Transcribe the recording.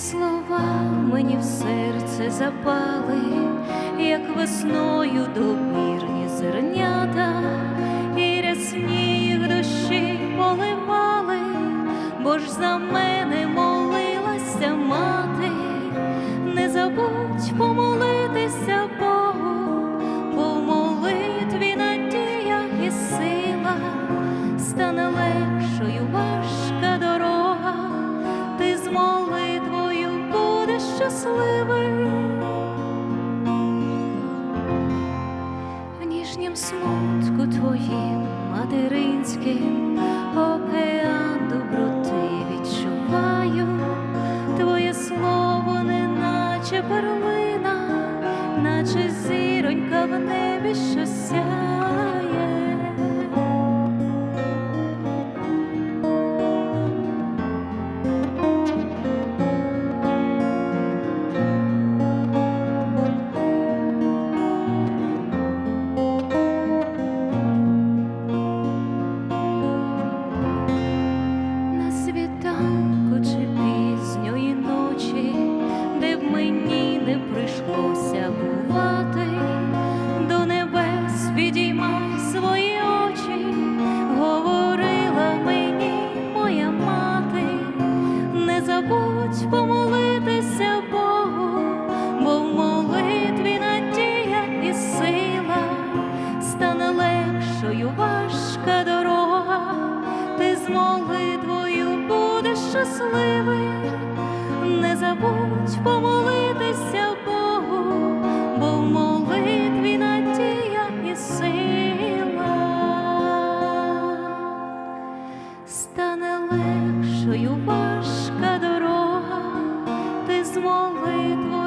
слова мені в серце запали, як весною добірні зернята, і рясні їх дощі поливали, бо ж за мене молилася мати, не забудь помолитися щасливий. В ніжнім смутку твоїм материнським океан доброти відчуваю, твоє слово неначе перлина, наче зіронька в небі, що сяє. Помолитися Богу, бо в молитві надія і сила стане легшою важка дорога, ти з молитвою будеш щасливий, не забудь помолитися Богу, бо в молитві надія і сила стане легшою важка молитва.